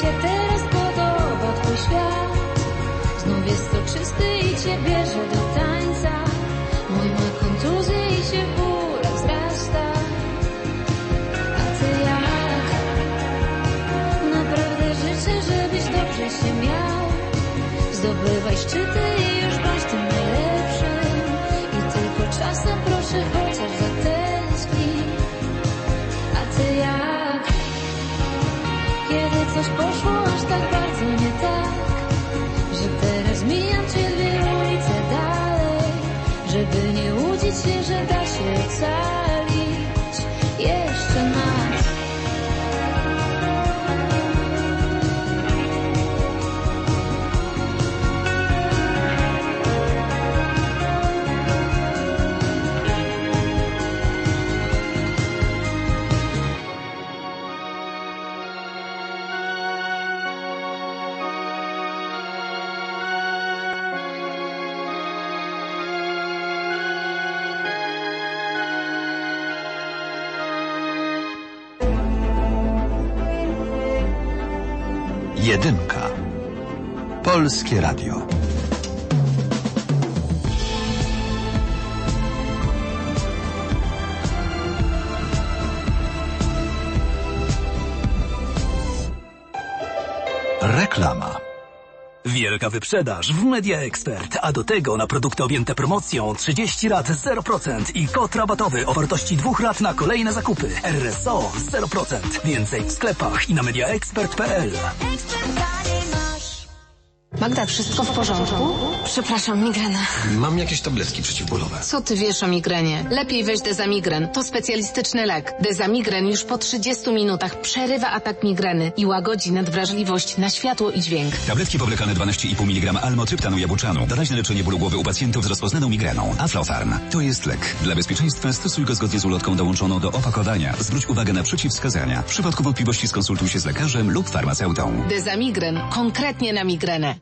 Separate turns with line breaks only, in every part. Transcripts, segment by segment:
się teraz podoba twój świat? Znów jest soczysty i cię bierze do tańca. Mój ma kontuzję i się w wzrasta. A ty jak? Naprawdę życzę, żebyś dobrze się miał. Zdobywaj szczyty i już bądź tym najlepszym. I tylko czasem proszę chociaż 都说。
Jedynka. Polskie Radio. Reklama.
Wielka wyprzedaż w Media Expert, a do tego na produkty objęte promocją 30 lat 0% i kod rabatowy o wartości dwóch lat na kolejne zakupy. RSO 0%. Więcej w sklepach i na mediaexpert.pl.
Magda, wszystko w porządku? Przepraszam, migrena.
Mam jakieś tabletki przeciwbólowe.
Co ty wiesz o migrenie? Lepiej weź dezamigren. To specjalistyczny lek. Dezamigren już po 30 minutach przerywa atak migreny i łagodzi nadwrażliwość na światło i dźwięk.
Tabletki powlekane 12,5 mg almotryptanu jabłczanu. Doraźne leczenie bólu głowy u pacjentów z rozpoznaną migreną. Aflofarm. To jest lek. Dla bezpieczeństwa stosuj go zgodnie z ulotką dołączoną do opakowania. Zwróć uwagę na przeciwwskazania. W przypadku wątpliwości skonsultuj się z lekarzem lub farmaceutą.
Dezamigren. Konkretnie na migrenę.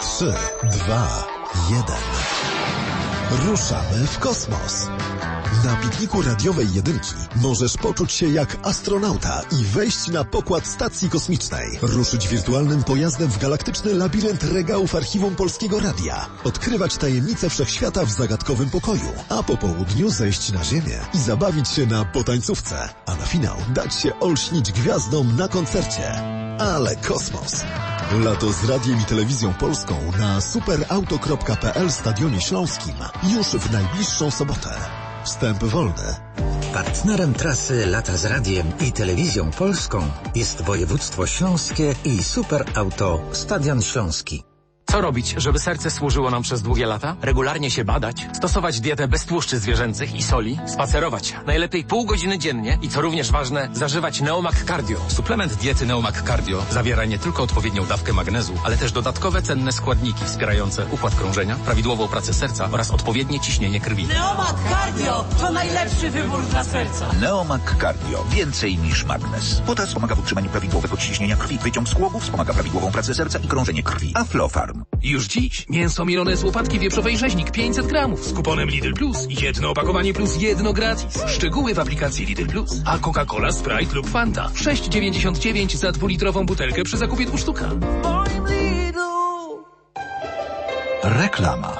3, 2, 1. Ruszamy w kosmos. Na pikniku radiowej jedynki możesz poczuć się jak astronauta i wejść na pokład stacji kosmicznej. Ruszyć wirtualnym pojazdem w galaktyczny labirynt regałów archiwum Polskiego Radia. Odkrywać tajemnice wszechświata w zagadkowym pokoju. A po południu zejść na ziemię i zabawić się na potańcówce. A na finał dać się olśnić gwiazdom na koncercie. Ale kosmos. Lato z radiem i telewizją polską na superauto.pl Stadionie Śląskim już w najbliższą sobotę. Wstęp wolny.
Partnerem trasy Lata z Radiem i Telewizją Polską jest województwo śląskie i Superauto Stadion Śląski.
Co robić, żeby serce służyło nam przez długie lata? Regularnie się badać, stosować dietę bez tłuszczy zwierzęcych i soli, spacerować, najlepiej pół godziny dziennie i co również ważne, zażywać Neomak Cardio.
Suplement diety Neomak Cardio zawiera nie tylko odpowiednią dawkę magnezu, ale też dodatkowe cenne składniki wspierające układ krążenia, prawidłową pracę serca oraz odpowiednie ciśnienie krwi.
Neomak Cardio to najlepszy wybór dla serca.
Neomak Cardio. Więcej niż magnes. Potas pomaga w utrzymaniu prawidłowego ciśnienia krwi. Wyciąg z wspomaga prawidłową pracę serca i krążenie krwi. Aflofarm.
Już dziś mięso mielone z łopatki wieprzowej rzeźnik 500 gramów z kuponem Lidl Plus. Jedno opakowanie plus jedno gratis. Szczegóły w aplikacji Lidl Plus. A Coca-Cola, Sprite lub Fanta 6,99 za dwulitrową butelkę przy zakupie dwóch sztuka.
Reklama.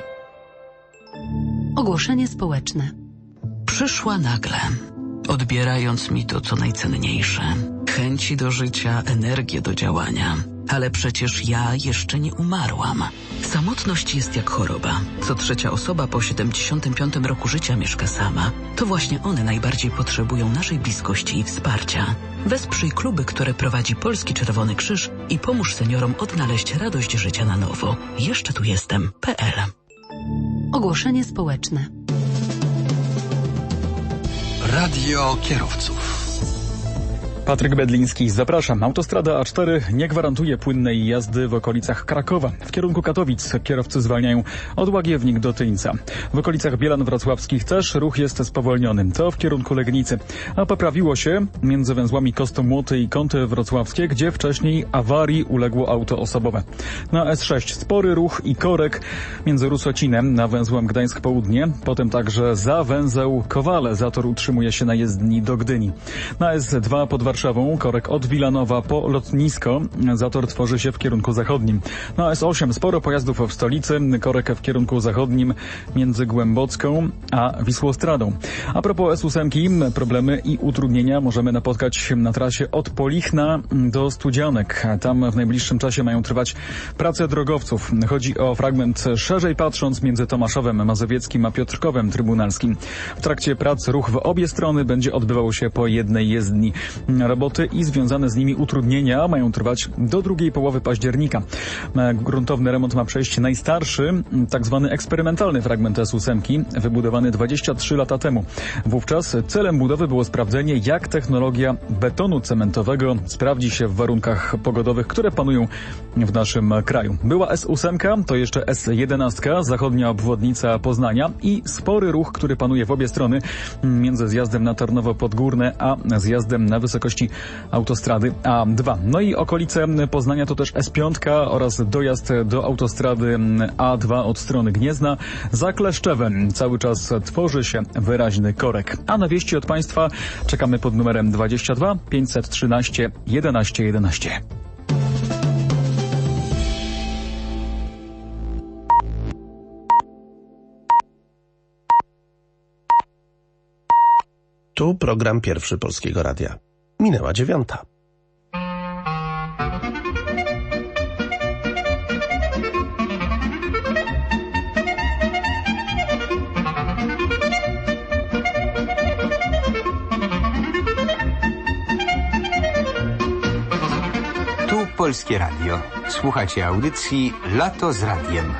Ogłoszenie społeczne. Przyszła nagle, odbierając mi to, co najcenniejsze. Chęci do życia, energię do działania. Ale przecież ja jeszcze nie umarłam. Samotność jest jak choroba. Co trzecia osoba po 75 roku życia mieszka sama. To właśnie one najbardziej potrzebują naszej bliskości i wsparcia. Wesprzyj kluby, które prowadzi Polski Czerwony Krzyż i pomóż seniorom odnaleźć radość życia na nowo. Jeszcze tu jestem. PL. Ogłoszenie społeczne.
Radio kierowców.
Patryk Bedliński, zapraszam. Autostrada A4 nie gwarantuje płynnej jazdy w okolicach Krakowa. W kierunku Katowic kierowcy zwalniają od Łagiewnik do Tyńca. W okolicach Bielan Wrocławskich też ruch jest spowolniony. To w kierunku Legnicy. A poprawiło się między węzłami Kostomłoty i Kąty Wrocławskie, gdzie wcześniej awarii uległo auto osobowe. Na S6 spory ruch i korek między Rusocinem na węzłem Gdańsk Południe, potem także za węzeł Kowale. Zator utrzymuje się na jezdni do Gdyni. Na S2 pod Warszawą korek od Wilanowa po lotnisko. Zator tworzy się w kierunku zachodnim. Na S8 sporo pojazdów w stolicy. Korek w kierunku zachodnim między Głębocką a Wisłostradą. A propos S8 problemy i utrudnienia możemy napotkać na trasie od Polichna do Studzianek. Tam w najbliższym czasie mają trwać prace drogowców. Chodzi o fragment szerzej patrząc między Tomaszowem Mazowieckim a Piotrkowem Trybunalskim. W trakcie prac ruch w obie strony będzie odbywał się po jednej jezdni. Roboty i związane z nimi utrudnienia mają trwać do drugiej połowy października. Gruntowny remont ma przejść najstarszy, tak zwany eksperymentalny fragment S8, wybudowany 23 lata temu. Wówczas celem budowy było sprawdzenie, jak technologia betonu cementowego sprawdzi się w warunkach pogodowych, które panują w naszym kraju. Była S8, to jeszcze S11, zachodnia obwodnica Poznania i spory ruch, który panuje w obie strony między zjazdem na Tarnowo Podgórne a zjazdem na wysokości autostrady A2. No i okolice Poznania to też S5 oraz dojazd do autostrady A2 od strony Gniezna. Za Kleszczewem cały czas tworzy się wyraźny korek. A na wieści od Państwa czekamy pod numerem 22 513 11 11.
Tu program pierwszy Polskiego Radia. Minęła dziewiąta.
Tu Polskie Radio. Słuchacie audycji Lato z Radiem.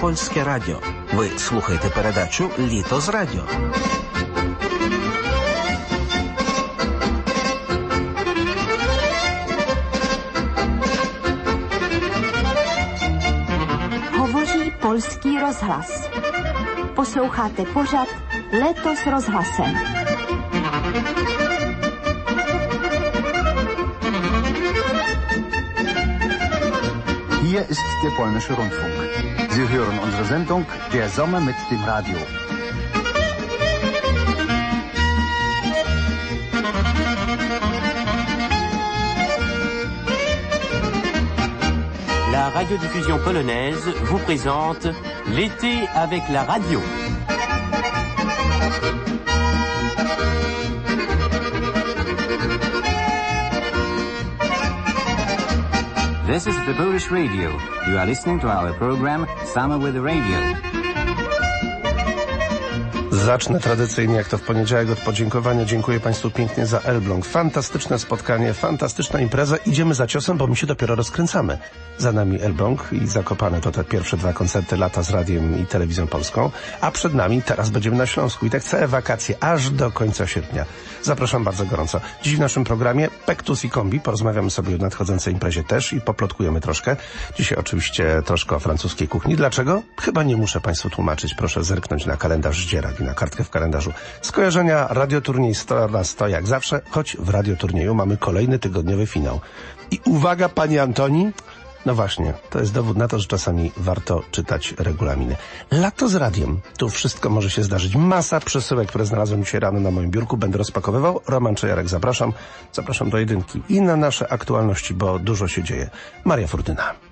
польське радіо. Ви слухаєте передачу Літо з радіо.
Говорить польський розглас. Послухати пожад Лето з розгласem.
Hier ist der polnische Rundfunk. Sendung Der Sommer mit dem Radio.
La radiodiffusion polonaise vous présente L'été avec la radio.
This is the Polish Radio. You are listening to our program Summer with the Radio.
Zacznę tradycyjnie, jak to w poniedziałek, od podziękowania. Dziękuję Państwu pięknie za Elbląg. Fantastyczne spotkanie, fantastyczna impreza. Idziemy za ciosem, bo my się dopiero rozkręcamy. Za nami Elbląg i Zakopane to te pierwsze dwa koncerty lata z radiem i telewizją polską. A przed nami teraz będziemy na Śląsku i tak całe wakacje, aż do końca sierpnia. Zapraszam bardzo gorąco. Dziś w naszym programie Pektus i Kombi. Porozmawiamy sobie o nadchodzącej imprezie też i poplotkujemy troszkę. Dzisiaj oczywiście troszkę o francuskiej kuchni. Dlaczego? Chyba nie muszę Państwu tłumaczyć. Proszę zerknąć na kalendarz Zdzierak i na kartkę w kalendarzu. Skojarzenia radioturniej 100 na 100 jak zawsze, choć w radioturnieju mamy kolejny tygodniowy finał. I uwaga, Pani Antoni, no właśnie, to jest dowód na to, że czasami warto czytać regulaminy. Lato z radiem. Tu wszystko może się zdarzyć. Masa przesyłek, które znalazłem dzisiaj rano na moim biurku. Będę rozpakowywał. Roman Czejarek, zapraszam. Zapraszam do jedynki i na nasze aktualności, bo dużo się dzieje. Maria Furtyna.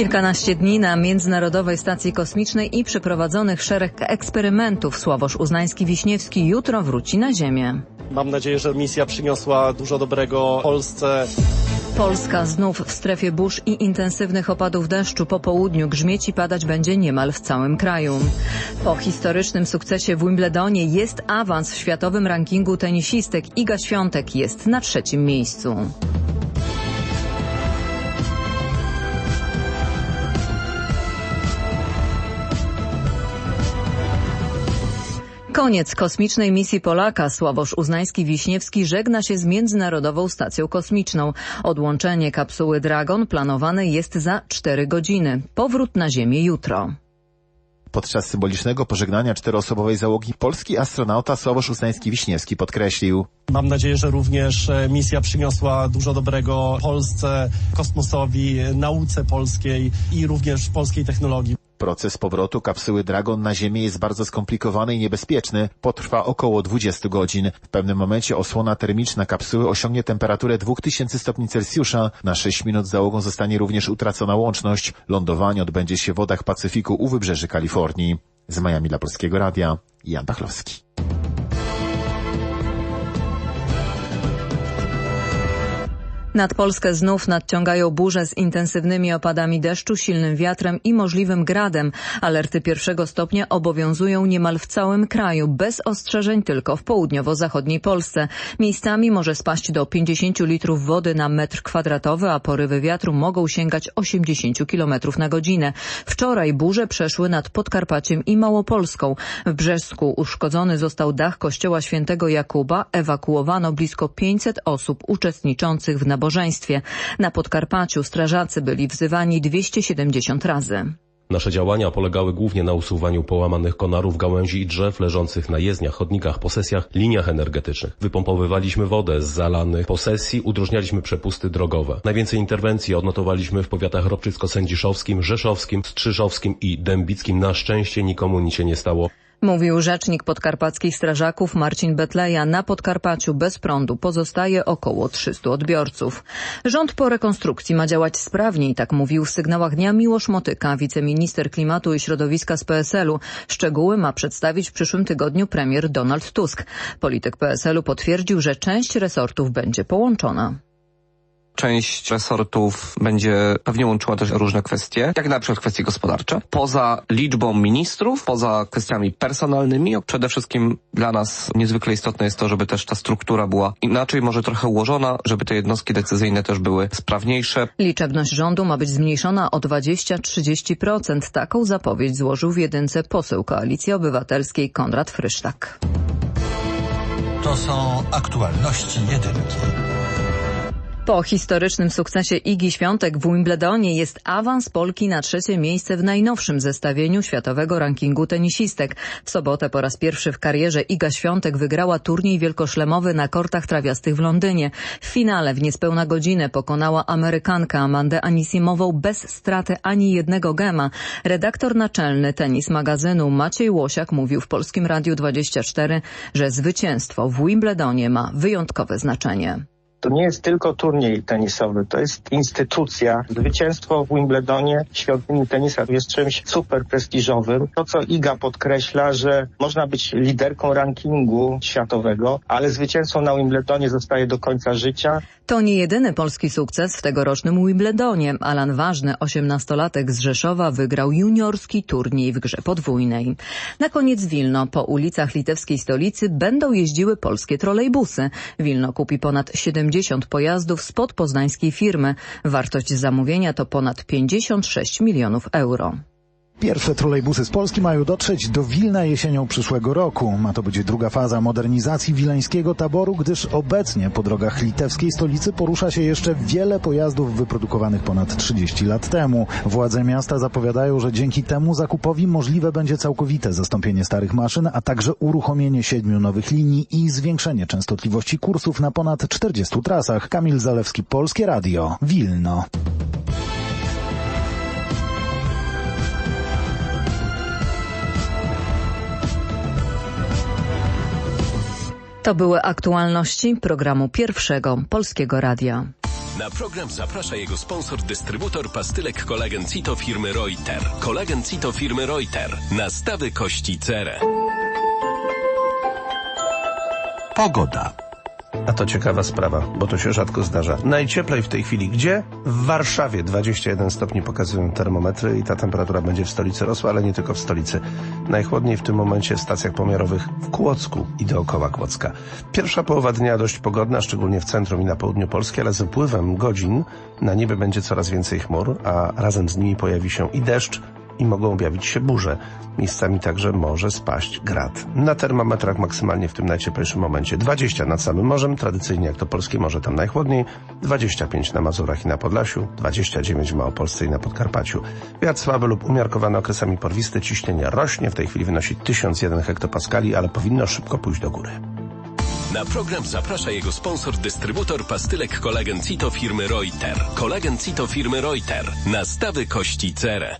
Kilkanaście dni na Międzynarodowej Stacji Kosmicznej i przeprowadzonych szereg eksperymentów. Sławosz Uznański-Wiśniewski jutro wróci na Ziemię.
Mam nadzieję, że misja przyniosła dużo dobrego Polsce.
Polska znów w strefie burz i intensywnych opadów deszczu po południu grzmieć i padać będzie niemal w całym kraju. Po historycznym sukcesie w Wimbledonie jest awans w światowym rankingu tenisistek. Iga Świątek jest na trzecim miejscu. Koniec kosmicznej misji Polaka. Sławosz Uznański-Wiśniewski żegna się z Międzynarodową Stacją Kosmiczną. Odłączenie kapsuły Dragon planowane jest za 4 godziny. Powrót na Ziemię jutro.
Podczas symbolicznego pożegnania czteroosobowej załogi polski astronauta Sławosz Uznański-Wiśniewski podkreślił.
Mam nadzieję, że również misja przyniosła dużo dobrego Polsce, kosmosowi, nauce polskiej i również polskiej technologii.
Proces powrotu kapsuły Dragon na Ziemię jest bardzo skomplikowany i niebezpieczny. Potrwa około 20 godzin. W pewnym momencie osłona termiczna kapsuły osiągnie temperaturę 2000 stopni Celsjusza. Na 6 minut załogą zostanie również utracona łączność. Lądowanie odbędzie się w wodach Pacyfiku u wybrzeży Kalifornii. Z Miami dla Polskiego Radia, Jan Pachlowski.
Nad Polskę znów nadciągają burze z intensywnymi opadami deszczu, silnym wiatrem i możliwym gradem. Alerty pierwszego stopnia obowiązują niemal w całym kraju, bez ostrzeżeń tylko w południowo-zachodniej Polsce. Miejscami może spaść do 50 litrów wody na metr kwadratowy, a porywy wiatru mogą sięgać 80 km na godzinę. Wczoraj burze przeszły nad Podkarpaciem i Małopolską. W Brzesku uszkodzony został dach kościoła świętego Jakuba. Ewakuowano blisko 500 osób uczestniczących w nabożeństwie nabożeństwie. Na Podkarpaciu strażacy byli wzywani 270 razy.
Nasze działania polegały głównie na usuwaniu połamanych konarów, gałęzi i drzew leżących na jezdniach, chodnikach, posesjach, liniach energetycznych. Wypompowywaliśmy wodę z zalanych posesji, udrożnialiśmy przepusty drogowe. Najwięcej interwencji odnotowaliśmy w powiatach ropczycko-sędziszowskim, rzeszowskim, strzyżowskim i dębickim. Na szczęście nikomu nic się nie stało.
Mówił rzecznik podkarpackich strażaków Marcin Betleja. Na Podkarpaciu bez prądu pozostaje około 300 odbiorców. Rząd po rekonstrukcji ma działać sprawniej, tak mówił w sygnałach dnia Miłosz Motyka, wiceminister klimatu i środowiska z PSL-u. Szczegóły ma przedstawić w przyszłym tygodniu premier Donald Tusk. Polityk PSL-u potwierdził, że część resortów będzie połączona.
Część resortów będzie pewnie łączyła też różne kwestie, jak na przykład kwestie gospodarcze. Poza liczbą ministrów, poza kwestiami personalnymi, przede wszystkim dla nas niezwykle istotne jest to, żeby też ta struktura była inaczej, może trochę ułożona, żeby te jednostki decyzyjne też były sprawniejsze.
Liczebność rządu ma być zmniejszona o 20-30%. Taką zapowiedź złożył w jedynce poseł Koalicji Obywatelskiej Konrad Frysztak.
To są aktualności jedynki.
Po historycznym sukcesie Igi Świątek w Wimbledonie jest awans Polki na trzecie miejsce w najnowszym zestawieniu światowego rankingu tenisistek. W sobotę po raz pierwszy w karierze Iga Świątek wygrała turniej wielkoszlemowy na kortach trawiastych w Londynie. W finale w niespełna godzinę pokonała Amerykankę Amandę Anisimową bez straty ani jednego gema. Redaktor naczelny tenis magazynu Maciej Łosiak mówił w Polskim Radiu 24, że zwycięstwo w Wimbledonie ma wyjątkowe znaczenie.
To nie jest tylko turniej tenisowy, to jest instytucja. Zwycięstwo w Wimbledonie, świątyni tenisa jest czymś super prestiżowym. To, co Iga podkreśla, że można być liderką rankingu światowego, ale zwycięstwo na Wimbledonie zostaje do końca życia.
To nie jedyny polski sukces w tegorocznym Wimbledonie. Alan Ważny, osiemnastolatek z Rzeszowa, wygrał juniorski turniej w grze podwójnej. Na koniec Wilno. Po ulicach litewskiej stolicy będą jeździły polskie trolejbusy. Wilno kupi ponad 70 pojazdów spod poznańskiej firmy. Wartość zamówienia to ponad 56 milionów euro.
Pierwsze trolejbusy z Polski mają dotrzeć do Wilna jesienią przyszłego roku. Ma to być druga faza modernizacji wileńskiego taboru, gdyż obecnie po drogach litewskiej stolicy porusza się jeszcze wiele pojazdów wyprodukowanych ponad 30 lat temu. Władze miasta zapowiadają, że dzięki temu zakupowi możliwe będzie całkowite zastąpienie starych maszyn, a także uruchomienie siedmiu nowych linii i zwiększenie częstotliwości kursów na ponad 40 trasach. Kamil Zalewski, Polskie Radio, Wilno.
To były aktualności programu pierwszego Polskiego Radia.
Na program zaprasza jego sponsor, dystrybutor pastylek kolagen Cito firmy Reuter. Kolagen Cito firmy Reuter. Nastawy kości cerę.
Pogoda.
A to ciekawa sprawa, bo to się rzadko zdarza. Najcieplej w tej chwili gdzie? W Warszawie 21 stopni pokazują termometry i ta temperatura będzie w stolicy rosła, ale nie tylko w stolicy. Najchłodniej w tym momencie w stacjach pomiarowych w Kłodzku i dookoła Kłodzka. Pierwsza połowa dnia dość pogodna, szczególnie w centrum i na południu Polski, ale z upływem godzin na niebie będzie coraz więcej chmur, a razem z nimi pojawi się i deszcz, i mogą objawić się burze. Miejscami także może spaść grad. Na termometrach maksymalnie w tym najcieplejszym momencie 20 nad samym morzem, tradycyjnie jak to polskie morze tam najchłodniej, 25 na Mazurach i na Podlasiu, 29 w Małopolsce i na Podkarpaciu. Wiatr słaby lub umiarkowany okresami porwisty, ciśnienie rośnie, w tej chwili wynosi 1001 hektopaskali, ale powinno szybko pójść do góry.
Na program zaprasza jego sponsor, dystrybutor pastylek kolagen Cito firmy Reuter. Kolagen Cito firmy Reuter. Nastawy kości cerę.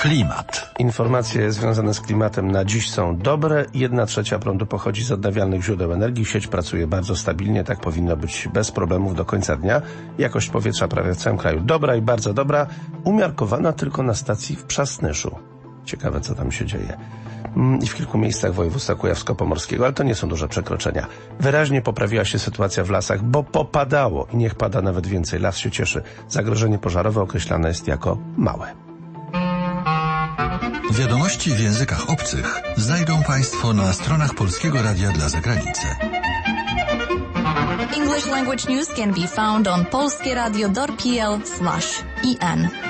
Klimat.
Informacje związane z klimatem na dziś są dobre. Jedna trzecia prądu pochodzi z odnawialnych źródeł energii. Sieć pracuje bardzo stabilnie, tak powinno być bez problemów do końca dnia. Jakość powietrza prawie w całym kraju dobra i bardzo dobra, umiarkowana tylko na stacji w Przasnyszu. Ciekawe, co tam się dzieje. Mm, I w kilku miejscach województwa kujawsko-pomorskiego, ale to nie są duże przekroczenia. Wyraźnie poprawiła się sytuacja w lasach, bo popadało i niech pada nawet więcej. Las się cieszy. Zagrożenie pożarowe określane jest jako małe.
Wiadomości w językach obcych znajdą Państwo na stronach Polskiego Radia dla Zagranicy.
English language news can be found on polskieradio.pl/en.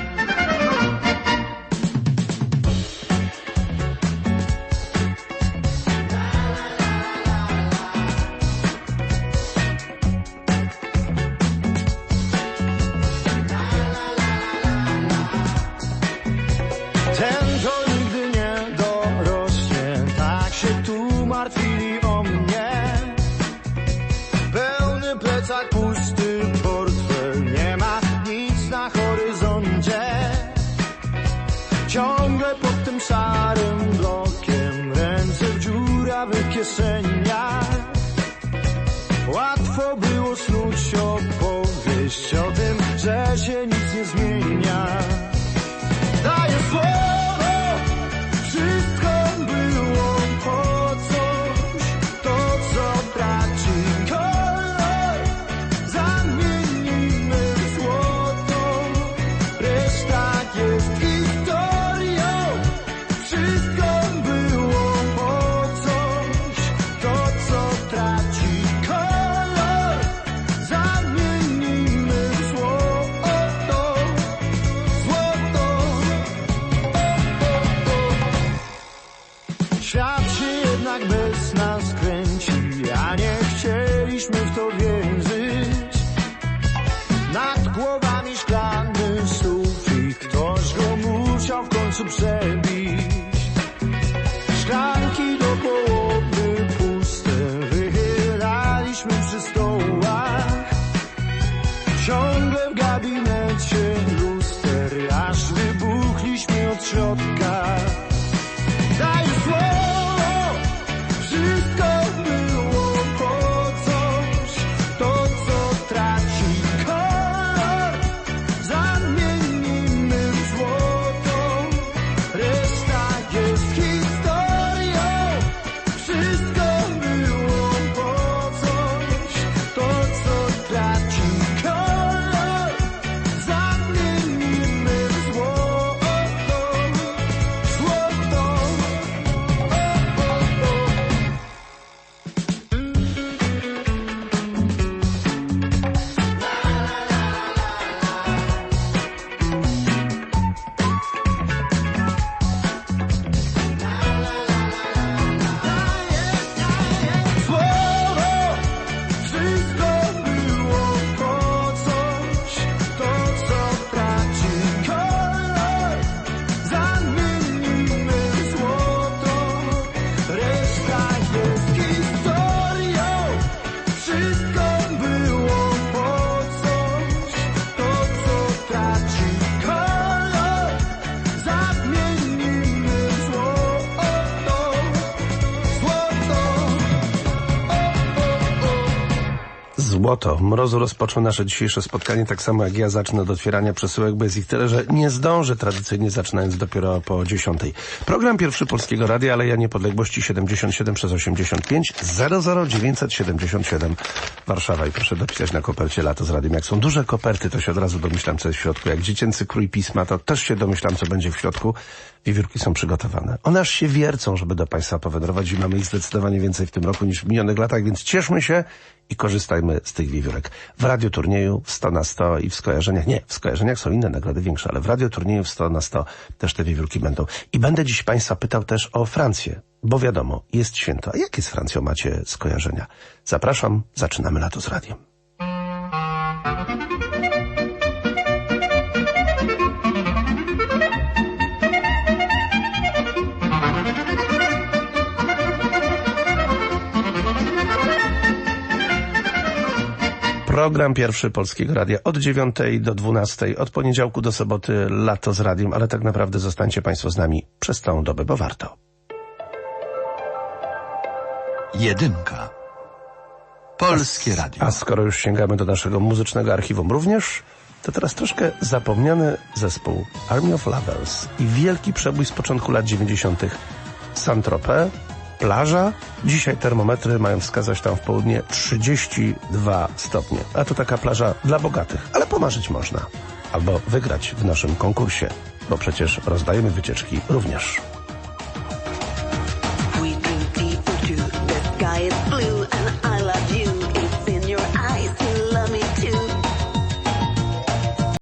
Łatwo było snuć opowieść o tym, że się nic nie zmienia. Daję słowo, boy.
Błoto. Mrozu rozpoczął nasze dzisiejsze spotkanie, tak samo jak ja zacznę od otwierania przesyłek, bo jest ich tyle, że nie zdążę tradycyjnie zaczynając dopiero po 10. Program pierwszy Polskiego Radia, Aleja Niepodległości 77 przez 85 00977 Warszawa i proszę dopisać na kopercie lato z radiem. Jak są duże koperty, to się od razu domyślam, co jest w środku. Jak dziecięcy krój pisma, to też się domyślam, co będzie w środku. Wiewiórki są przygotowane. One aż się wiercą, żeby do Państwa powędrować i mamy ich zdecydowanie więcej w tym roku niż w minionych latach, więc cieszmy się i korzystajmy z tych wiewiórek. W radioturnieju w 100 na 100 i w skojarzeniach, nie, w skojarzeniach są inne nagrody większe, ale w radioturnieju w 100 na 100 też te wiewiórki będą. I będę dziś Państwa pytał też o Francję, bo wiadomo, jest święto. A jakie z Francją macie skojarzenia? Zapraszam, zaczynamy lato z radiem. Program pierwszy Polskiego Radia od 9 do 12, od poniedziałku do soboty lato z radiem, ale tak naprawdę zostańcie Państwo z nami przez całą dobę, bo warto.
Jedynka. Polskie Radio.
A skoro już sięgamy do naszego muzycznego archiwum również, to teraz troszkę zapomniany zespół Army of Lovers i wielki przebój z początku lat 90. Saint-Tropez, plaża. Dzisiaj termometry mają wskazać tam w południe 32 stopnie. A to taka plaża dla bogatych, ale pomarzyć można. Albo wygrać w naszym konkursie, bo przecież rozdajemy wycieczki również.